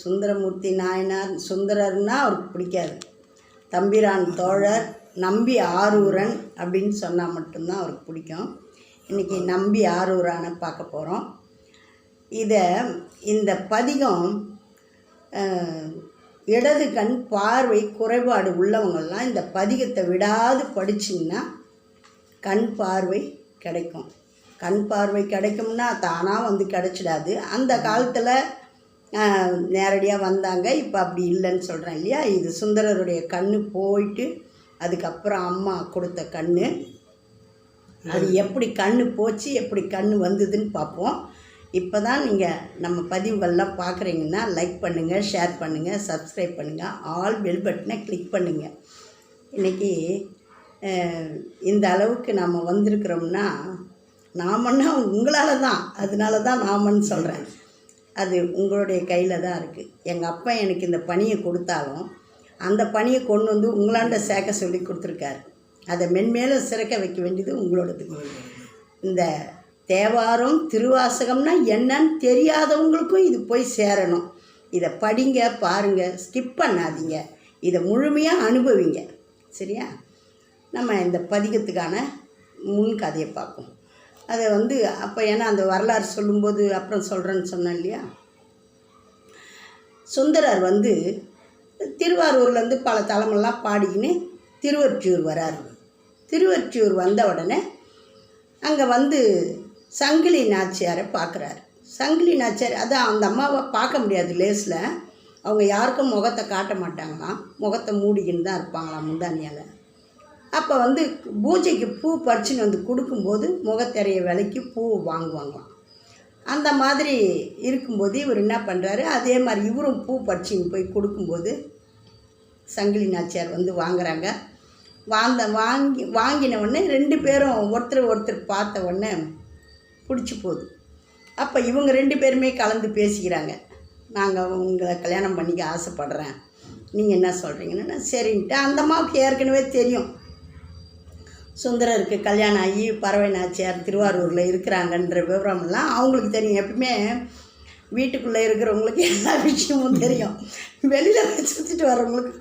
சுந்தரமூர்த்தி நாயனார் சுந்தரர்னா அவருக்கு பிடிக்காது. தம்பிரான் தோழர் நம்பி ஆரூரன் அப்படின்னு சொன்னால் மட்டும்தான் அவருக்கு பிடிக்கும். இன்றைக்கி நம்பி ஆரூரான பார்க்க போகிறோம் இதை இந்த பதிகம் இடது கண் பார்வை குறைபாடு உள்ளவங்கள்லாம் இந்த பதிகத்தை விடாது படிச்சிங்கன்னா கண் பார்வை கிடைக்கும். கண் பார்வை கிடைக்கும்னா தானாக வந்து கிடைச்சிடாது. அந்த காலத்தில் நேரடியாக வந்தாங்க. இப்போ அப்படி இல்லைன்னு சொல்கிறேன் இல்லையா? இது சுந்தரருடைய கண்ணு போயிட்டு அதுக்கப்புறம் அம்மா கொடுத்த கண்ணு. அது எப்படி கண்ணு போச்சு எப்படி கண்ணு வந்ததுன்னு பார்ப்போம். இப்போ தான் நீங்கள் நம்ம பதிவுகள்லாம் பார்க்குறீங்கன்னா லைக் பண்ணுங்கள் ஷேர் பண்ணுங்கள் சப்ஸ்கிரைப் பண்ணுங்கள் ஆல் பெல் பட்டனை கிளிக் பண்ணுங்கள் இன்றைக்கி இந்த அளவுக்கு நாம் வந்திருக்கிறோம்னா நாமன்னா உங்களால் தான் அதனால தான் நாமன்னு சொல்கிறேன் அது உங்களுடைய கையில் தான் இருக்குது எங்கள் அப்பா எனக்கு இந்த பணியை கொடுத்தாலும் அந்த பணியை கொண்டு வந்து உங்களாண்ட சேர்க்க சொல்லி கொடுத்துருக்காரு. அதை மென்மேலும் சிறக்க வைக்க வேண்டியது உங்களோடது. இந்த தேவாரம் திருவாசகம்னா என்னன்னு தெரியாதவங்களுக்கும் இது போய் சேரணும். இதை படிங்க பாருங்கள் ஸ்கிப் பண்ணாதீங்க. இதை முழுமையாக அனுபவிங்க. சரியா? நம்ம இந்த பதிகத்துக்கான முன் கதையை பார்ப்போம். அதை வந்து அப்போ ஏன்னா அந்த வரலாறு சொல்லும்போது அப்புறம் சொல்கிறேன்னு சொன்னேன் இல்லையா? சுந்தரர் வந்து திருவாரூர்லேருந்து பல தலமெல்லாம் பாடிக்கின்னு திருவற்றியூர் வராரு. திருவற்றியூர் வந்த உடனே அங்கே வந்து சங்கிலி நாச்சியாரை பார்க்குறாரு சங்கிலி நாச்சியார் அதான் அந்த அம்மாவை பார்க்க முடியாது லேஸில். அவங்க யாருக்கும் முகத்தை காட்ட மாட்டாங்களாம். முகத்தை மூடிக்கின்னு தான் இருப்பாங்களாம் முந்தானியால். அப்போ வந்து பூஜைக்கு பூ பறிச்சுன்னு வந்து கொடுக்கும்போது முகத்திரைய விலைக்கு பூ வாங்குவாங்களாம். அந்த மாதிரி இருக்கும்போது இவர் என்ன பண்ணுறாரு அதே மாதிரி இவரும் பூ பறிச்சுன்னு போய் கொடுக்கும்போது சங்கிலி நாச்சியார் வந்து வாங்குறாங்க. வாந்த வாங்கி வாங்கின உடனே ரெண்டு பேரும் ஒருத்தர் ஒருத்தர் பார்த்த உடனே பிடிச்சி போகுது. அப்போ இவங்க ரெண்டு பேருமே கலந்து பேசிக்கிறாங்க. நாங்கள் உங்களை கல்யாணம் பண்ணிக்க ஆசைப்படுறேன். நீங்கள் என்ன சொல்கிறீங்கன்னா சரின்ட்டு அந்த அம்மாவுக்கு ஏற்கனவே தெரியும். சுந்தரருக்கு கல்யாணம் ஆகி பறவை நாச்சியார் திருவாரூரில் இருக்கிறாங்கன்ற விவரமெல்லாம் அவங்களுக்கு தெரியும். எப்பவுமே வீட்டுக்குள்ளே இருக்கிறவங்களுக்கு எல்லா விஷயமும் தெரியும். வெளியில் சுற்றிட்டு வர்றவங்களுக்கு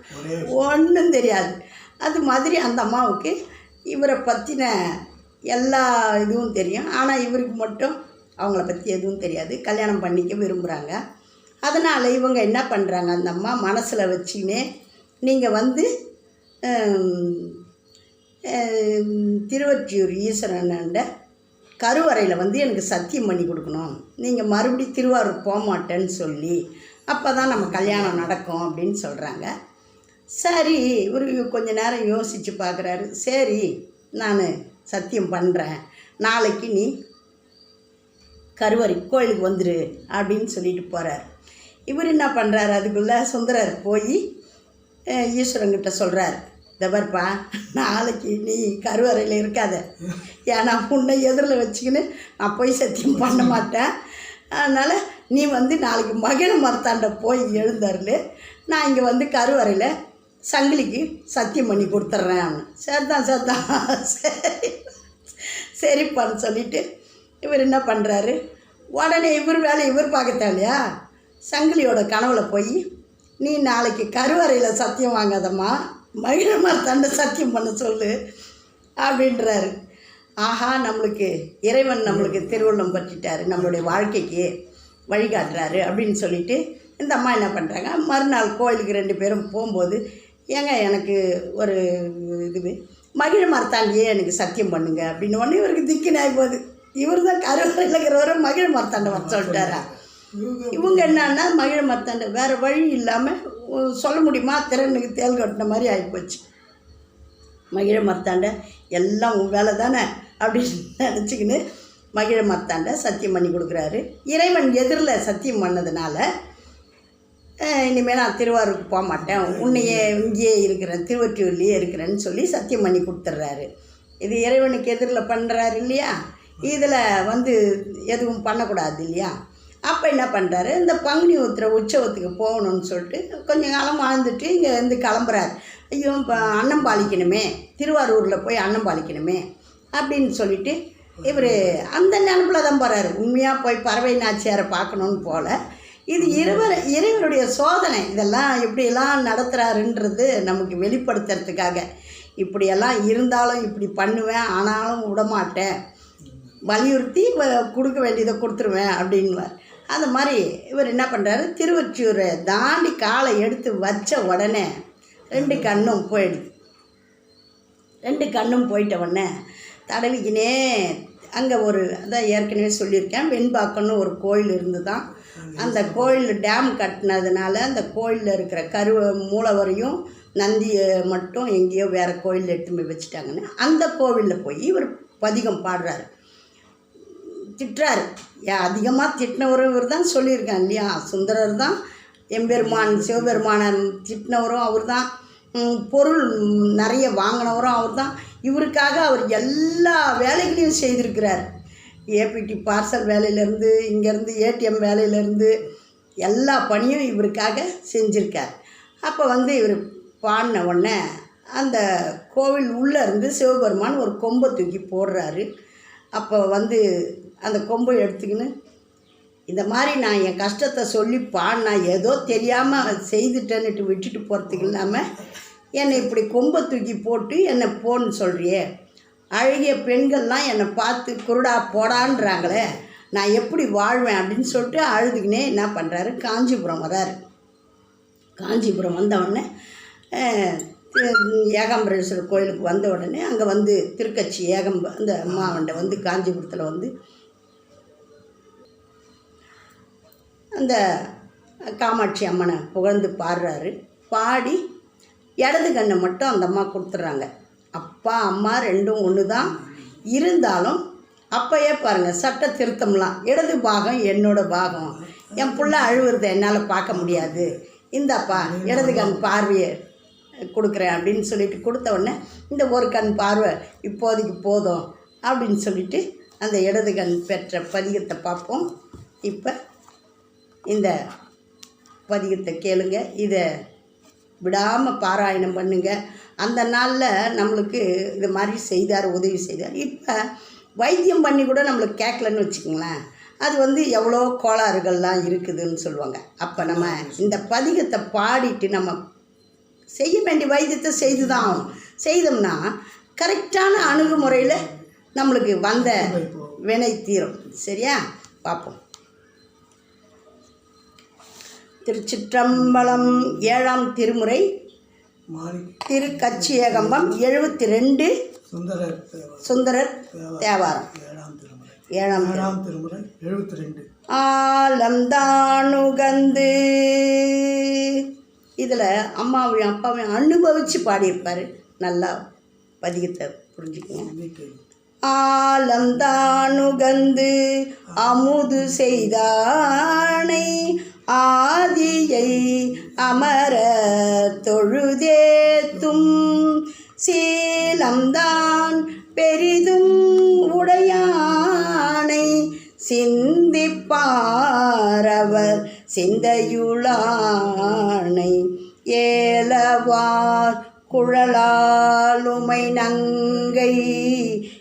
ஒன்றும் தெரியாது. அது மாதிரி அந்த அம்மாவுக்கு இவரை பற்றின எல்லா இதுவும் தெரியும். ஆனால் இவருக்கு மட்டும் அவங்கள பற்றி எதுவும் தெரியாது. கல்யாணம் பண்ணிக்க விரும்புகிறாங்க அதனால் இவங்க என்ன பண்ணுறாங்க அந்த அம்மா மனசில் வச்சுக்கினே நீங்கள் வந்து திருவொற்றியூர் ஈஸ்வரனாண்ட கருவறையில் வந்து எனக்கு சத்தியம் பண்ணி கொடுக்கணும். நீங்கள் மறுபடியும் திருவாரூர் போக மாட்டேன்னு சொல்லி அப்போ தான் நம்ம கல்யாணம் நடக்கும் அப்படின்னு சொல்கிறாங்க சரி இவர் கொஞ்ச நேரம் யோசித்து பார்க்குறாரு சரி நான் சத்தியம் பண்ணுறேன் நாளைக்கு நீ கருவறை கோயிலுக்கு வந்துடு அப்படின்னு சொல்லிட்டு போகிறார் இவர் என்ன பண்ணுறாரு அதுக்குள்ளே சுந்தரர் போய் ஈஸ்வரங்கிட்ட சொல்கிறார் தபர்ப்பா நாளைக்கு நீ கருவறையில் இருக்காத. ஏன்னா உன்னை எதிரில் வச்சுக்கின்னு நான் போய் சத்தியம் பண்ண மாட்டேன். அதனால் நீ வந்து நாளைக்கு மகிழ மரத்தாண்ட போய் எழுந்தாருல நான் இங்கே வந்து கருவறையில் சங்கிலிக்கு சத்தியம் பண்ணி கொடுத்துட்றேன் சேர்த்தான் சரிதான் சரிதான். சரி. சரிப்பான்னு சொல்லிட்டு இவர் என்ன பண்ணுறாரு உடனே இவர் வேலை இவர் பார்க்க இல்லையா? சங்கிலியோட கனவுல போய் நீ நாளைக்கு கருவறையில் சத்தியம் வாங்காதம்மா. மகிழ மரத்தாண்ட சத்தியம் பண்ண சொல்லு அப்படின்றாரு. ஆஹா நம்மளுக்கு இறைவன் நம்மளுக்கு திருவள்ளம் பற்றிட்டாரு நம்மளுடைய வாழ்க்கைக்கு வழிகாட்டுறாரு அப்படின்னு சொல்லிட்டு இந்த அம்மா என்ன பண்ணுறாங்க மறுநாள் கோயிலுக்கு ரெண்டு பேரும் போகும்போது ஏங்க எனக்கு ஒரு இது மகிழ மரத்தாண்டியே எனக்கு சத்தியம் பண்ணுங்க. அப்படின்னு உடனே இவருக்கு திக்கினாய் போகுது இவர் தான் கருவறையில் இருக்கிறவரை மகிழ மரத்தாண்டை வர சொல்லிட்டாரா? இவங்க என்னன்னா மகிழ மரத்தாண்டை வேறு வழி இல்லாமல் சொல்ல முடியுமா? திறனுக்கு தேல் கட்டின மாதிரி ஆகிப்போச்சு மகிழ மத்தாண்ட எல்லாம் உன் வேலை தானே? அப்படின்னு நினச்சிக்கின்னு மகிழ மத்தாண்ட சத்தியம் பண்ணி கொடுக்குறாரு. இறைவன் எதிரில் சத்தியம் பண்ணதுனால இனிமேல் நான் திருவாரூருக்கு போக மாட்டேன். உன்னையே இங்கேயே இருக்கிறேன். திருவற்றியூர்லேயே இருக்கிறேன்னு சொல்லி சத்தியம் பண்ணி கொடுத்துட்றாரு. இது இறைவனுக்கு எதிரில் பண்ணுறாரு இல்லையா? இதில் வந்து எதுவும் பண்ணக்கூடாது இல்லையா? அப்போ என்ன பண்ணுறாரு இந்த பங்குனி உத்திர உற்சவத்துக்கு போகணும்னு சொல்லிட்டு கொஞ்சம் காலம் வாழ்ந்துட்டு இங்கே வந்து கிளம்புறாரு. ஐயோ இப்போ அன்னம் பாலிக்கணுமே. திருவாரூரில் போய் அன்னம் பாலிக்கணுமே அப்படின்னு சொல்லிட்டு இவர் அந்த நினப்பில் தான் போகிறாரு உண்மையாக போய் பறவை நாச்சியாரை பார்க்கணுன்னு போல. இது இருவர் இறைவனுடைய சோதனை. இதெல்லாம் எப்படியெல்லாம் நடத்துகிறாருன்றது நமக்கு வெளிப்படுத்துறதுக்காக. இப்படியெல்லாம் இருந்தாலும் இப்படி பண்ணுவேன் ஆனாலும் விடமாட்டேன். வலியுறுத்தி கொடுக்க வேண்டியதை கொடுத்துருவேன் அப்படின்வார் அந்த மாதிரி இவர் என்ன பண்ணுறாரு திருவொற்றியூரை தாண்டி காலை எடுத்து வச்ச உடனே ரெண்டு கண்ணும் போயிடுது. ரெண்டு கண்ணும் போயிட்ட உடனே தடவிக்கினே அங்கே ஒரு அதான் ஏற்கனவே சொல்லியிருக்கேன் வெண்பாக்கம்னு ஒரு கோயில் இருந்து தான் அந்த கோயில் டேம் கட்டினதுனால அந்த கோயிலில் இருக்கிற கருவ மூலவரையும் நந்தியை மட்டும் எங்கேயோ வேறு கோயிலில் எடுத்து போய் வச்சுட்டாங்கன்னு அந்த கோவிலில் போய் இவர் பதிகம் பாடுறாரு. திட்டுறாரு. ஏ அதிகமாக திட்டினவரும் இவர் தான் சொல்லியிருக்கேன் இல்லையா? சுந்தரர் தான் எம்பெருமான் சிவபெருமானன் திட்டினவரும் அவர் தான். பொருள் நிறைய வாங்கினவரும் அவர் தான். இவருக்காக அவர் எல்லா வேலைகளையும் செய்திருக்கிறார். ஏபிடி பார்சல் வேலையிலேருந்து இங்கேருந்து ஏடிஎம் வேலையிலேருந்து எல்லா பணியும் இவருக்காக செஞ்சுருக்கார். அப்போ வந்து இவர் பாடின உடனே அந்த கோவில் உள்ளே இருந்து சிவபெருமான் ஒரு கொம்பை தூக்கி போடுறாரு. அப்போ வந்து அந்த கொம்பை எடுத்துக்கின்னு இந்த மாதிரி நான் என் கஷ்டத்தை சொல்லி பாடினா ஏதோ தெரியாமல் செய்துட்டேன்னுட்டு விட்டுட்டு போகிறதுக்கு இல்லாமல் என்னை இப்படி கொம்பை தூக்கி போட்டு என்னை போன்னு சொல்கிறியே அழகிய பெண்கள்லாம் என்னை பார்த்து குருடா போடான்றாங்களே நான் எப்படி வாழ்வேன் அப்படின்னு சொல்லிட்டு அழுதுகினே என்ன பண்ணுறாரு காஞ்சிபுரம் வராரு. காஞ்சிபுரம் வந்த உடனே ஏகாம்பரேஸ்வரர் கோயிலுக்கு வந்த உடனே அங்கே வந்து திருக்கட்சி ஏகம்ப அந்த அம்மாவண்டை வந்து காஞ்சிபுரத்தில் வந்து அந்த காமாட்சி அம்மனை புகழ்ந்து பாடுறாரு. பாடி இடது கண்ணை மட்டும் அந்த அம்மா கொடுத்துட்றாங்க. அப்பா அம்மா ரெண்டும் ஒன்று தான் இருந்தாலும் அப்பயே பாருங்கள் சட்ட திருத்தம்லாம். இடது பாகம் என்னோட பாகம். என் பிள்ளை அழுவுறதை என்னால் பார்க்க முடியாது. இந்தாப்பா இடது கண் பார்வையை கொடுக்குறேன் அப்படின்னு சொல்லிட்டு கொடுத்த உடனே இந்த ஒரு கண் பார்வை இப்போதைக்கு போதும் அப்படின்னு சொல்லிட்டு அந்த இடது கண் பெற்ற பதிகத்தை பார்ப்போம். இப்போ இந்த பதிகத்தை கேளுங்க. இதை விடாமல் பாராயணம் பண்ணுங்க. அந்த நாளில் நம்மளுக்கு இது மாதிரி செய்தார் உதவி செய்தார். இப்போ வைத்தியம் பண்ணி கூட நம்மளுக்கு கேட்கலன்னு வச்சுக்கோங்களேன். அது வந்து எவ்வளோ கோளாறுகள்லாம் இருக்குதுன்னு சொல்லுவாங்க. அப்போ நம்ம இந்த பதிகத்தை பாடிட்டு நம்ம செய்ய வேண்டிய வைத்தியத்தை செய்து தான் செய்தோம்னா கரெக்டான அணுகுமுறையில் நம்மளுக்கு வந்த வினை தீரும். சரியா? பார்ப்போம் திருச்சிற்றம்பலம் ஏழாம் திருமுறை மாறி திருக்கச்சியகம்பம் எழுபத்தி ரெண்டு சுந்தரர் தேவர் சுந்தரர் தேவாரம். ஏழாம் ஏழாம் திரு- ஏழாம் திருமுறை. எழுபத்தி ரெண்டு ஆலந்தானுகந்து. இதில் அம்மாவையும் அப்பாவையும் அனுபவித்து பாடியிருப்பார். நல்லா பதிகத்தை புரிஞ்சுக்கங்க. ஆலந்தானுகந்து அமுது செய்தானை. ஆதியை அமர தொழுதேத்தும். சீலம்தான் பெரிதும் உடையானை சிந்திப்பாரவர் சிந்தையுளானை. ஏலவார் குழலாலுமை நங்கை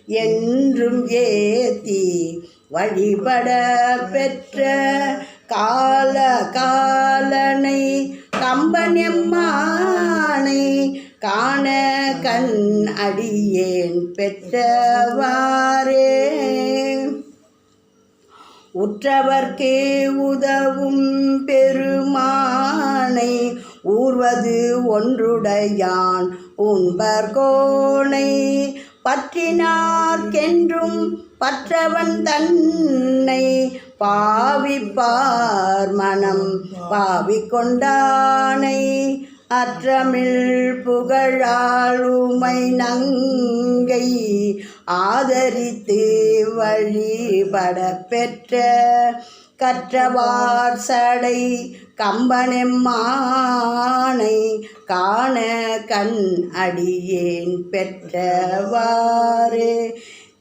என்றும் ஏத்தி வழிபட பெற்ற கால காலனை கம்பனெம்மானை காண கண் அடியேன் பெற்றவாறே. உற்றவர்க்கே உதவும் பெருமானை ஊர்வது ஒன்றுடையான் உண்பர் கோணை பற்றினார்க்கென்றும் பற்றவன் தன்னை பாவிப்பார் மனம். பாவிக்கொண்டானை அற்றமிழ் புகழாளுமை நங்கை ஆதரித்து வழிபட பெற்ற கற்றவார் சடை கம்பனெம்மானை காண கண் அடியேன் பெற்றவாறு.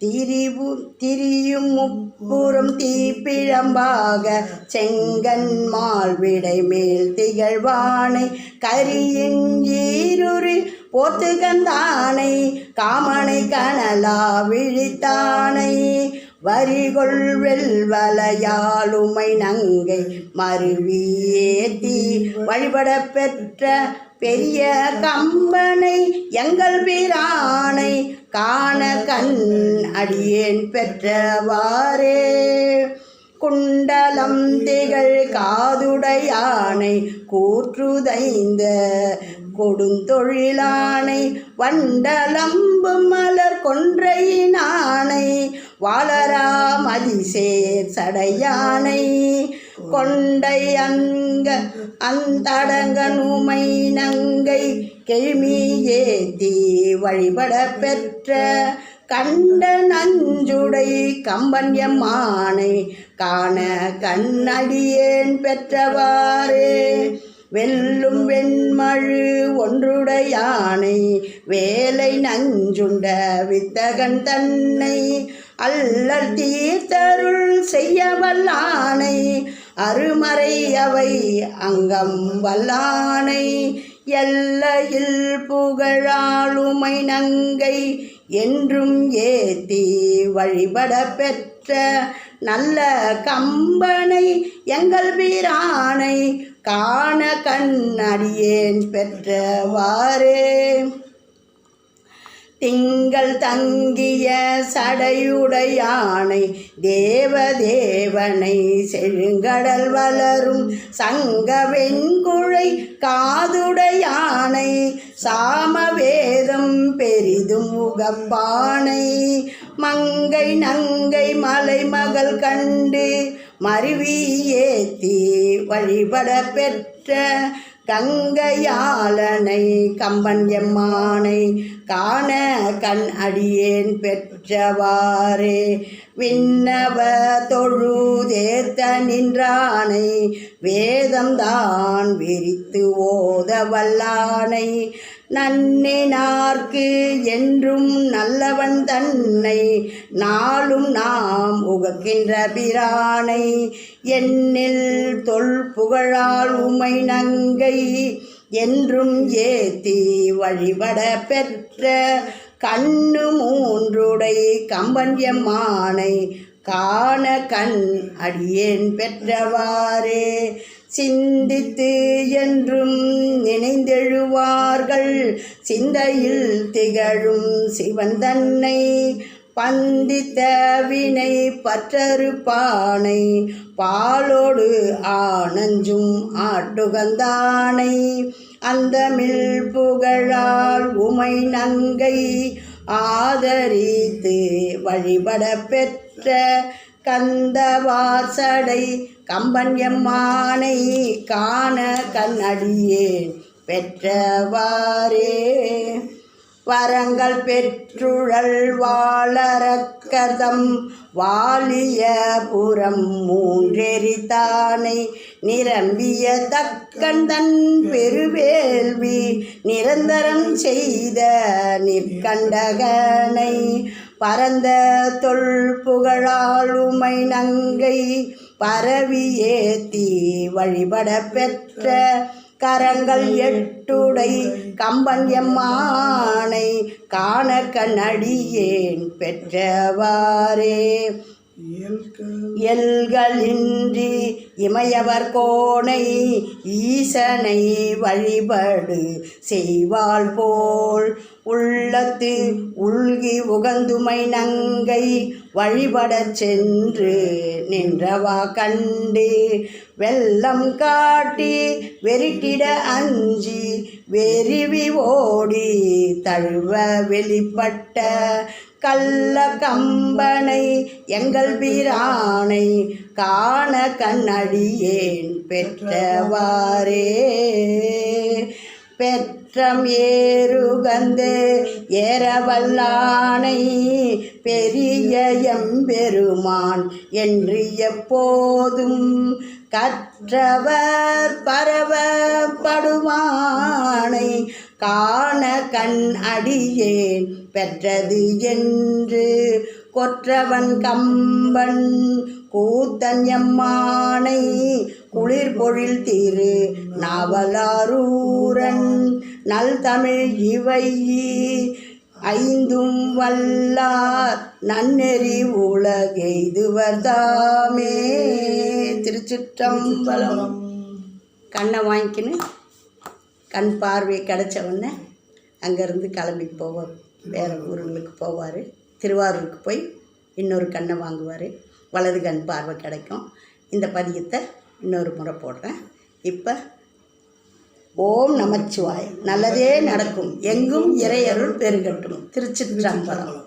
திரிவு திரியும் முப்புறம் தீப்பிழம்பாக செங்கன்மால் விடை மேல் திகழ்வானை கரியின் ஈருரில் போத்துகந்தானை காமனை கனலா விழித்தானை வரிகொள் வெல்வலையாளுமை நங்கை மருவி ஏத்தி வழிபட பெற்ற பெரிய கம்பனை எங்கள் பிரானை காண கண் அடியேன் பெற்றவாறே. குண்டலம் திகழ் காதுடையானை கூற்றுதைந்த கொடுந்தொழிலானை வண்டலம்பு மலர் கொன்றையினானை வாளராமதிசேர் சடையானை கொண்டை அங்க அந்தடங்க நுமை நங்கை கெழுமி வழிபட பெற்ற கண்ட நஞ்சுடை கம்பன்யமானை காண கண்ணடியேன் பெற்றவாறே. வெல்லும் வெண்மழு ஒன்றுடையானை வேலை நஞ்சுண்ட வித்தகன் தன்னை அல்லல் தீர்த்தருள் செய்ய வல்லானை அருமறை அவை அங்கம் வல்லானை எல்லையில் புகழாளுமை நங்கை என்றும் ஏத்தி வழிபட பெற்ற நல்ல கம்பனை எங்கள் வீரானை காண கண்ணடியேன் பெற்றவாறே. திங்கள் தங்கிய சடையுடையானை தேவதேவனை செழுங்கடல் வளரும் சங்க வெண்குழை காதுடையானை சாமவேதம் பெரிதும் முகப்பானை மங்கை நங்கை மலைமகள் கண்டு மருவி ஏத்தி வழிபட பெற்ற கங்கையாளனை கம்பன் எம்மானை காண கண் அடியேன் பெற்றவாறே. விண்ணவ தொழுதேத்த நின்றானை வேதம்தான் விரித்து ஓத வல்லானை நன்னினார்க்கு என்றும் நல்லவன் தன்னை நாளும் நாம் உகக்கின்ற பிரானை. என்னில் தொல் புகழால் உமை நங்கை என்றும் ஏத்தி வழிபட பெற்ற கண்ணு மூன்றுடை கம்பன் எம்மானை காண கண் அடியேன் பெற்றவாறே. சிந்தித்து என்றும் நினைந்தெழுவார்கள். சிந்தையில் திகழும் சிவன் தன்னை பந்தித்த வினை பற்றறுப்பானை பாலோடு ஆனஞ்சும் ஆட்டுகந்தானை. அந்தமில் புகழால் உமை நங்கை ஆதரித்து வழிபட பெற்ற கந்தவாசடை கம்பன் எம்மானை காண கண்ணடியேன் பெற்றவாரே வரங்கள் பெற்றுழல் வாழறக்கதம். வாலிய புறம் மூன்றெரித்தானை நிரம்பிய தக்கன் தன் பெருவேள்வி நிரந்தரம் செய்த நிற்கண்டகனை. பரந்த தொல் புகழாளுமை நங்கை பரவி ஏத்தி வழிபட பெற்ற கரங்கள் எட்டுடை கம்பன் எம்மானை காண கண்ணடியேன் பெற்றவாரே எல்களின்றி இமையவர் கோணை ஈசனை வழிபடு செய்வாள் போல் உள்ளத்து உள்கி உகந்துமை நங்கை வழிபடச் சென்று நின்றவா கண்டு வெள்ளம் காட்டி வெறிட்டிட அஞ்சி வெறிவி ஓடி தழுவ வெளிப்பட்ட கள்ள கம்பனை எங்கள் பிரானை காண கண்ணடியேன் பெற்றவாரே பெற்றம் ஏறுகந்து ஏறவல்லானை பெரிய எம்பெருமான் என்று எப்போதும் கற்றவர் பரவப்படுவானை காண கண் அடியேன் பெற்றது என்று. கொற்றவன் கம்பன் கூத்தன் எம்மானை குளிர் பொழில் திரு நாவலாரூரன். நல் தமிழ் இவை ஐந்தும் வல்லார் நன்னெறி உலகெய்துவர் தாமே. திருச்சிற்றம்பலம். கண்ணை வாங்கிக்கின்னு கண் பார்வை கிடச்ச உடனே அங்கேருந்து கிளம்பி போவார் வேறு ஊருங்களுக்கு போவார். திருவாரூருக்கு போய் இன்னொரு கண்ணை வாங்குவார். வலது கண் பார்வை கிடைக்கும். இந்த பதியத்தை இன்னொரு முறை போடுறேன். இப்போ ஓம் நமச்சிவாய். நல்லதே நடக்கும். எங்கும் இறையருள் பெருகட்டும். திருச்சிற்றம்பலம்.